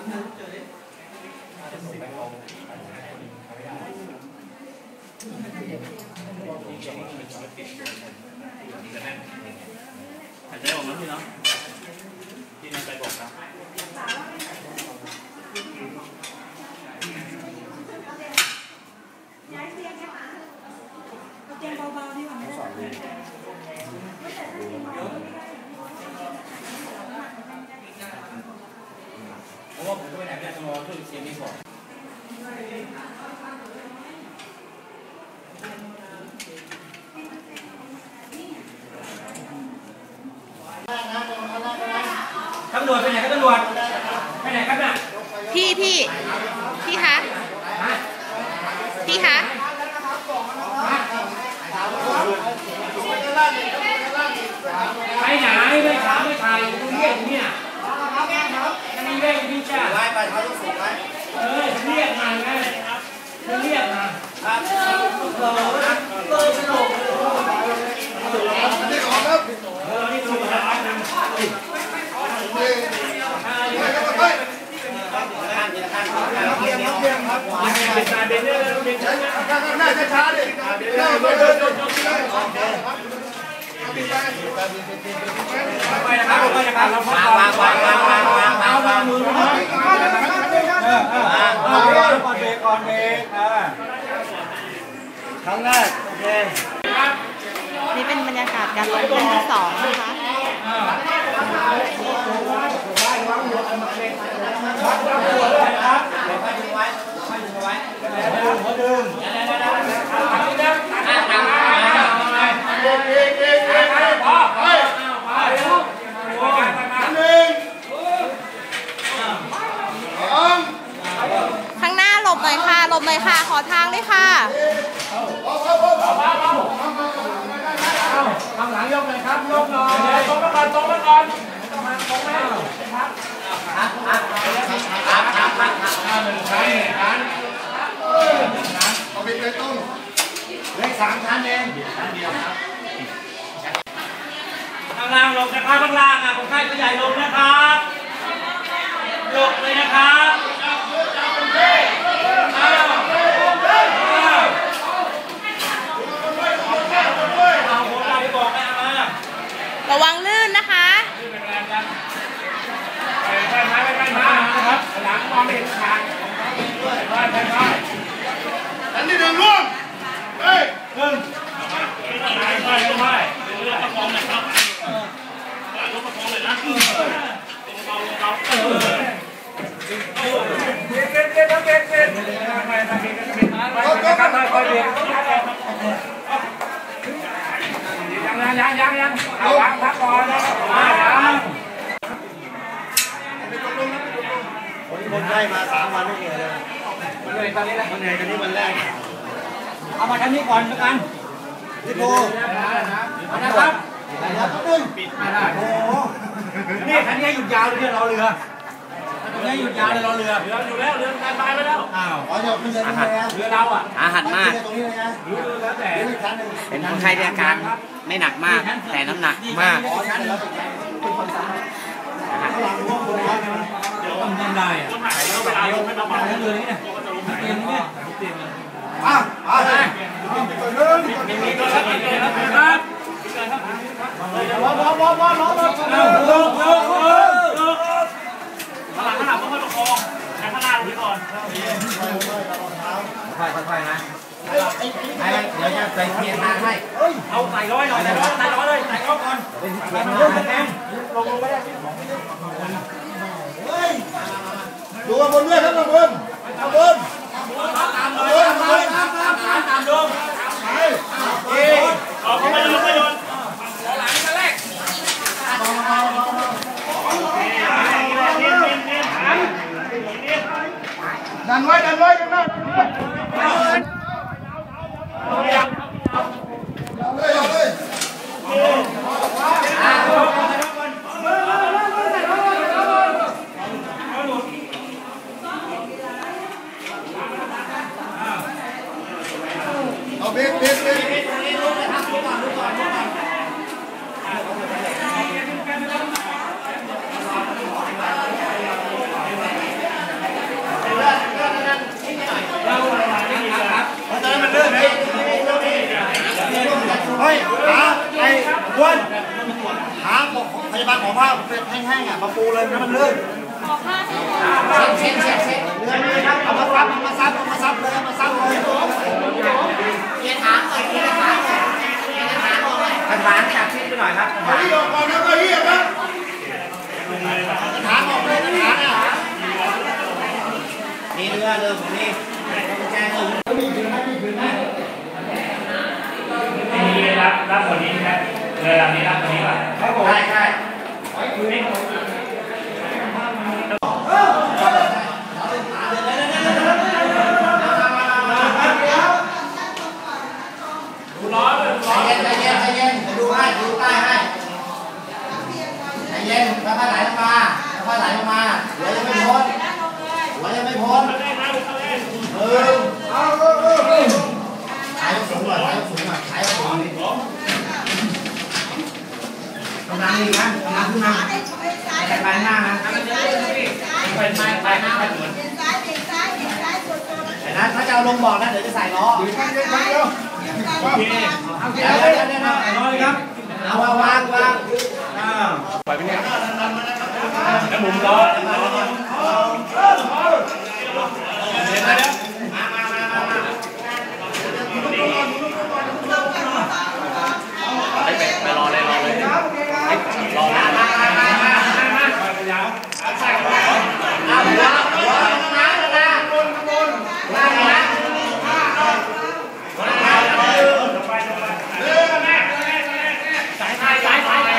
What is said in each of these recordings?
หายใจออกนะพี่เนาะพี่นายไปบอกครับ เตียงเบาๆดีกว่าไม่ได้ เพราะว่าผมก็ไปไหนไม่ได้ต้องรอช่วยเชียร์นี่ก่อน ตำรวจไปไหนครับตำรวจไปไหนครับน่ะพี่พี่พี่คะพี่คะไปไหนไม่ถามไม่ถ่ายดูเรียกเนี่ยนี่เรียกพี่จ้าไล่ไปเขาต้องส่งไว้เออเรียกมาไงเรียกมานี่ออกครับ เออนี่ดูนะ นี่ไม่ก็ไม่เพียงครับเพียงครับ เป็นการเดินเรื่องเดิน ข้าง หน้าช้าๆดิเดินไปเดินเดินเดินปิดไปไปนะครับไปนะครับเราพักวางวางวางวางวางเอาวางมือนะเออเออเออก่อนเบรกก่อนเบรกอ่าครั้งแรกโอเคนี่เป็นบรรยากาศการลงครั้งที่สองนะคะางหน้าหลบหน่อยค่ะหลบหน่อยค่ะ ขอทางด้วยค่ะ ข้างหลังยกเลยครับยกหน่อยตรงมาก่อนตรงมาก่อนมาตรงมาครับครับครับครับครับหนึ่งชั้นหนึ่งชั้นเอาปิดไปต้งเลขสามชั้นเองชั้นเดียวครับข้างล่างลงนะครับข้างล่างอะคนไข้ตัวใหญ่ลงนะครับลงเลยนะครับอ้าวอ้าวเอาหัวเราไปบอกแม่มา ระวังลื่นนะคะ ไปไปไปไปมานะครับหลังมองไม่เห็นทางไปไปไป อันนี้หนึ่งร่วมเฮ้ย หนึ่งไปไปไปเรือประคองเลยครับรถประคองเลยนะเบาเบาเออเบรกเบรกเบรกเบรกเบรกไปไปเบรกไปไปไป เบรกยังยังยังยังเอาวางพักก่อนนะยังคนไข้มาสามวันไม่เหนื่อยเลยมันเลยตอนนี้แหละมันเหนื่อยกันนี้วันแรก เอามาทางนี้ก่อนแล้วกันพี่โบนะครับนะครับตึ้งปิดไม่ได้โอ้โหนี่คันนี้หยุดยาวเลยเนี่ยรอเรือคันนี้หยุดยาวเลยรอเรือเรืออยู่แล้วเรือการตายไปแล้วอ้าวอ๋อจะขึ้นเรือตรงนี้นะเรือเราอะสาหัสมากตรงนี้เลยนะเรือแล้วแต่เรืออีกชั้นหนึ่งเป็นคนไข้ที่อาการไม่หนักมาก แต่น้ำหนักมากอ๋อชั้นแล้วเป็นชั้นเป็นคนซ้ายสาหัสข้างหลังร่วมคนไข้นะเดี๋ยวต้องยังได้อะเวลาลงไม่ประมาทเลยเนี่ยเตรียมเนี่ยเตรียม อะอะไปหนึ่งมีตัวรับมีตัวรับครับบอลบอลบอลบอลบอลบอลเอาลงลงลงลงข้างหลังข้างหลังต้องค่อยประคองใช้ข้างหน้าดูก่อนค่อยๆนะเดี๋ยวจะใส่เทียนมาให้เอาใส่ร้อยหน่อยใส่ร้อยใส่ร้อยเลยใส่ร้อยก่อนเป็นเทียนเมาให้ต็มดูข้างบนด้วยครับข้างบนข้างบนมเลยตามเลยตามตามตามตามดง ไป ออกไม่โดนไม่โดนหลังกันแรก ดันไว้ดันไว้ข้างหน้า เลยเอาเลยเอาเบรกเบรกเบรก มาขอผ้าแห้งๆอะมาปูเลยนะมันลื่นขอผ้าให้เช็ดเช็ดเช็ดเช็ดเรือนี่ครับเอามาซับเอามาซับเอามาซับเลยเอามาซับเลยเกียร์ถางเลยเกียร์ถางเลยเกียร์ถางเลยกระถางจับชิ้นไปหน่อยครับเอาที่ออกก่อนนะก็เฮียนะกระถางออกเลยกระถางอะนี่เรือเรือผมนี่ต้องแจ้งเออนี่รับรับคนนี้ใช่ไหมเรือลำนี้รับคนนี้ป่ะ ใช่ใช่ ร้อนเลย ใจเย็นใจเย็นใจเย็นจะดูให้ดูใต้ให้ใจเย็นค่อยๆไหลลงมาค่อยๆไหลลงมาหัวยังไม่พ้นหัวยังไม่พ้นหนึ่งถ่ายสูงหน่อยถ่ายสูงหน่อยถ่ายสูงนิดกำลังอีกนะกำลังขึ้นมาแต่ปลายหน้านะ ไปไปไปหน้าไปเหมือน แต่นะถ้าจะเอา ลงบอกนะเดี๋ยวจะใส่ล้อโอเคเดี๋ยวเดี๋ยวเดี๋ยวเดี๋ยวน้อยครับเอาวางวางวางอ่าแล้วมุมล้อเอาหัวหัวน้ำนะล่างนะ สายสายสายสาย แล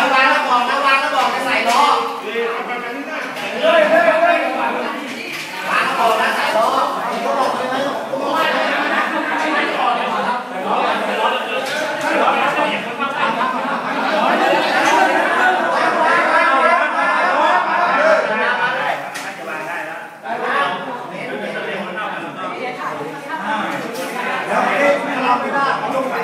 ้ววางแล้วบอกแล้ววางแล้วบอกจะใส่ล้อวางแล้วบอกนะใส่ล้อ นั่นน่ะคนน้อยมากเลยต้องต้องต้องอ้าวหนึ่งสองสามนี่ด้วน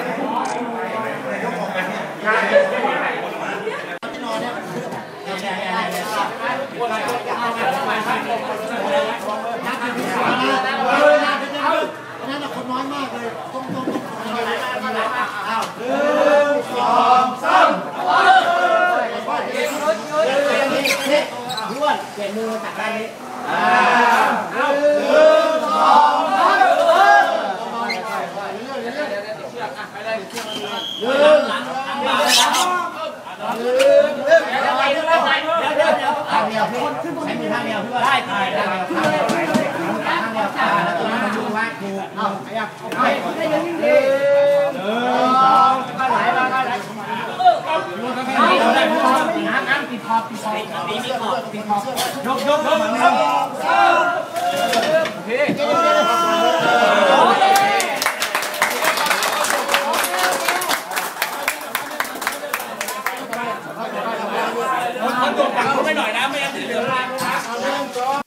เปลี่ยนมือมาจับด้านนี้อ่าหนึ่งสอง นึ่งทางเดียวพี่ใช้มือทางเดี ยวพี่ว่าได้ได้ได้ทางเดียวทางเดียวทางเดียว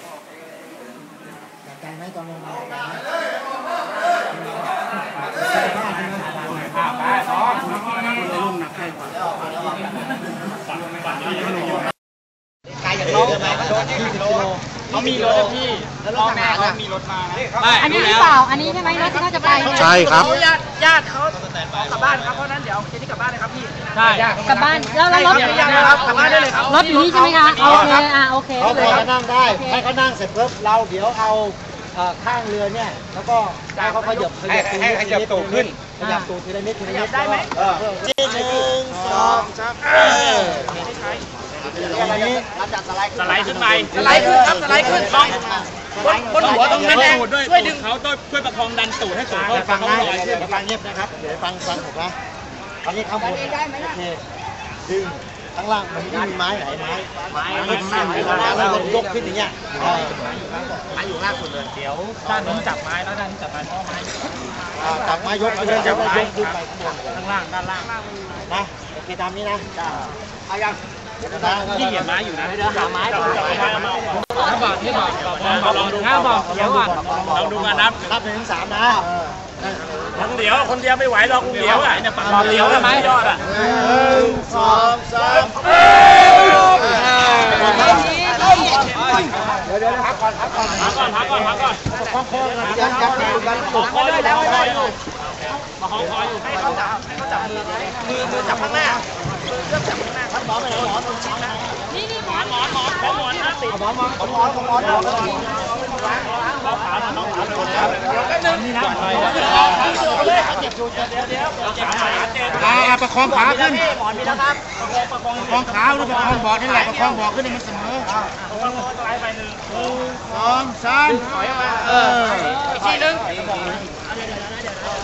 อ่งนั้นมันดูไว้ดูเอาไอ้ยังเอาไปหนึ่งสองก็ไหลมาก็ไหลน้ำน้ำติดขอบติดขอบติดขอบติดขอบยกยกยกยกกันไหมตอนลงมาไกลจากเขาโดน20กิโล เขามีรถพี่พ่อแม่เขามีรถมานะอันนี้หรือเปล่า อันนี้ใช่ไหมรถที่เขาจะไปเนี่ยใช่ครับ ญาติญาติเขากลับบ้านครับ เพราะนั้นเดี๋ยวเจนี่กลับบ้านเลยครับพี่ ใช่กลับบ้านแล้วแล้วรถยังนะครับ กลับบ้านได้เลยครับ รถอยู่นี่ใช่ไหมคะโอเคอะโอเคเขาพอจะนั่งได้ ให้เขานั่งเสร็จปุ๊บเราเดี๋ยวเอาเอ่อข้างเรือเนี่ยแล้วก็ให้เขาขยับขยับตูดให้ขยับตูดขึ้น ขยับตูดทีละนิดทีละนิดได้ไหมที่หนึ่งสองสามเออ สไลด์สไลด์ขึ้นไปสไลด์ขึ้นครับสไลด์ขึ้นลองบนบนหัวตรงนั้นแดงช่วยดึงเขาช่วยประคองดันตูดให้สูงเดี๋เขายวฟังเขานะลอยเดี๋ขึ้ยวนฟังเงียบนะครับ เดี๋ยวฟังฟังผมนะตอนนี้ข้างบนโอเคดึงข้างล่างมันไม่มีไม้ไหนไม้ไม้ข้างล่างข้างล่างแล้วมันยกขึ้นอย่างเงี้ยไม้อยู่ล่างสุดเลยเดี๋ยวด้านนู้นจับไม้แล้วด้านนี้จับไม้เพราะไม้อ่าจับไม้ยกขึ้นแล้วก็ยกขึ้นไปข้างบนข้างล่างด้านล่างนะโอเคตามนี้นะเอายัง ที่เหยียบไม้อยู่นะเดี๋ยวหาไม้ก่อนห้าบอทที่บาทห้าบาทเดี๋ยวก่นลองดูกันนับนับหนึ่งสามนะคนเดียวคนเดียวไม่ไหวหรอกคนเดียวอะเนี่ยปากเดียวได้ไหมยอดอะหนึ่งสองสามเอ้ยเดี๋ยวเดี๋ยวพักก่อนพักก่อนพักก่อนพักก่อนพักก่อนคล้องคอกันยันยันกันปลุกคออยู่แล้วคออยู่มาคล้องคออยู่ให้เขาจับให้เขาจับมือมือมือจับข้างหน้า เริ่มจากข้างหน้าครับหมอนไปไหนหมอนตรงชิ้นนะนี่นี่หมอนหมอนหมอนหมอนนะติดหมอนหมอนหมอนหมอนหมอนหมอนล้างล้างล้างขาหน่อยล้างขาหน่อยเดี๋ยวแป๊บนึงนี่นะหมอนไปเลยเจ็บอยู่เดี๋ยวเดี๋ยวเจ็บขาเจ็บอ่าประคองขาขึ้นหมอนมีแล้วครับประคองประคองขาหรือประคองบอดนี่แหละประคองบอดขึ้นให้มันเสมอประคองสไลด์ไปหนึ่งสองสามถอยออกมาเออทีหนึ่ง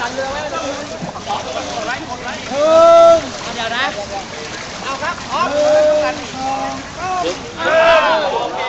ดันเรือกไว้หนึ่งเดี๋ยวนะ เอาครับพร้อมกันโอเค